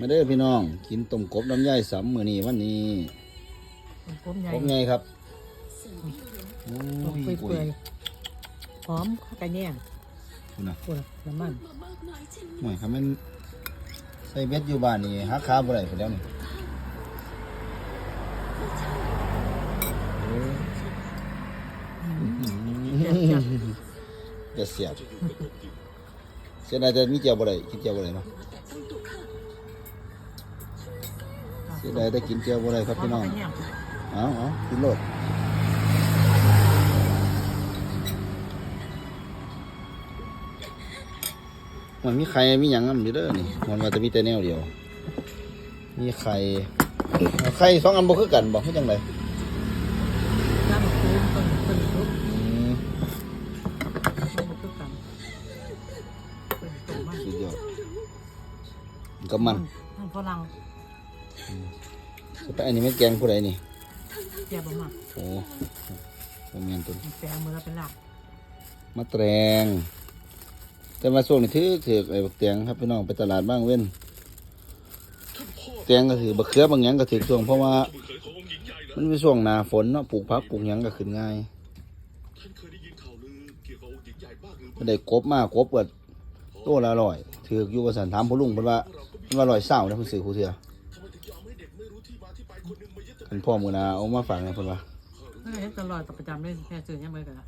มาเด้อพี่น้อง กินต้มกบน้ำย่อยสามมื้อนี้วันนี้มันกลมใหญ่กบไงครับโอ้ต้มยเปื่อยๆหอมกระแยงคุณน่ะปวดน้ำมันหน่อยครับมันใส่เบ็ดอยู่บ้านนี่หักขาบ่ได้ไปแล้วนี่โอ้ยเดี๋ยวเสียบเสียดายแต่มีเจียวบ่ได้กินเจียวบ่ได้เนาะ สียดายแต่กินเจียวบ่ได้ครับพี่น้องกระแยงเอาเอากินโลดมันมีไข่มีหยังอันอยู่เด้อนี่มันว่าจะมีแต่แนวเดียว มีไข่เอาไข่สองอันบ่คือกันบ่คือจังไดน้ำคูนต้นต้นทุบอืมมันคือกันเป็นต้นมันสุดยอดกับมันมันฝรั่ง แต่อันนี้ไม่แกงผู้ใดนี่เจียบมากโอ้บ่แม่นตุนแปลงมือเราเป็นหลักมะแตงแต่มาส่วงนี่ถือถือไอ้บักแตงครับพี่น้องไปตลาดบ้างเว้นแตงก็ถือบักเขือบางหยังก็ถือช่วงเพราะว่า มันเป็นช่วงหนาฝนเนาะปลูกผักปลูกหยังก็ขึ้นง่ายก็ได้กบมากกบเปิดโลละร้อยถืออยู่ประสันถามพ่อลุงเพิ่นว่าเพิ่นว่าร้อยเศร้าแล้วเพิ่นซื้อคูเถื่อ เพิ่นพ่อมือหนาเอามาฝากให้เพิ่นว่าเฮ้ยตลอดต่อประจำเลยแค่ซื้อยังไงกันละ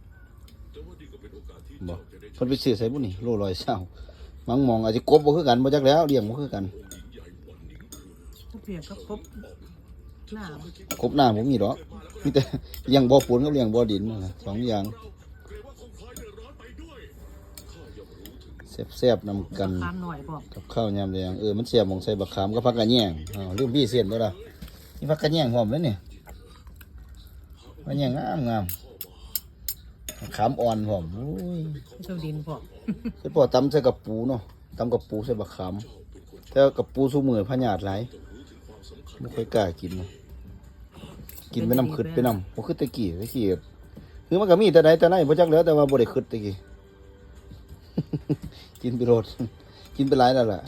บ่เพิ่นไปซื้อใส่บุนี่โลร้อยเศร้ามังมองอาจจะกบบ่คือกันบ่จักแล้วเลี้ยงบ่คือกันเปลี่ยนก็ครบหน้ากบหน้าผมมีดอกมีแต่เลี้ยงบ่อปูนกับเลี้ยงบ่อดินนั่นน่ะสองอย่างแซ่บๆนำกันคานหน่อยบอกกับข้าวยำแดงเออมันเสียบหมองใส่บักขามกับผักกระแยงอ้าวลืมพี่เส้นด้วยล่ะ นี่ผักกระแยงหอมเลยเนี่ยผักกระแยงงามงามบักขามอ่อนหอมโอ้ยเจ้าดินบอกคือพอตำใส่กับปูเนาะตำกับปูใส่บักขามแต่ว่ากับปูสู้มือพญาติหลายไม่ค่อยกล้ากินเนาะกินไปน้ำขึ้นไปน้ำบ่ขึ้นตะกี้ตะกี้คือมันก็มีแต่ใดแต่ไหนบ่จักแล้วแต่ว่าบ่ได้ขึ้นตะกี้ กินไปโรดกินไปหลายแล้วล่ะ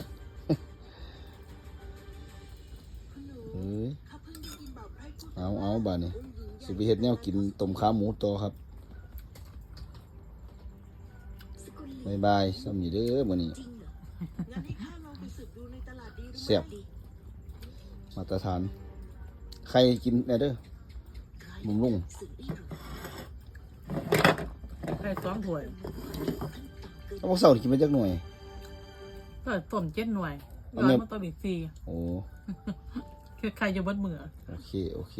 บาดนี้สิไปเฮ็ดแนวกินต้มขาหมูต่อครับบายบายสำนีเด้อมื้อนี้เสียบมาตรฐาน ใครกินแหน่เด้อบุมลุงไข่สองถ้วยเอาพวกเสาร์นี่กินมาจักหน่วยก็ต้มเจ็ดหน่วยเอาร้อแม่ยมาต้มอีกสี่โอ้ คือใครจะเบิดมือโอเค โอเค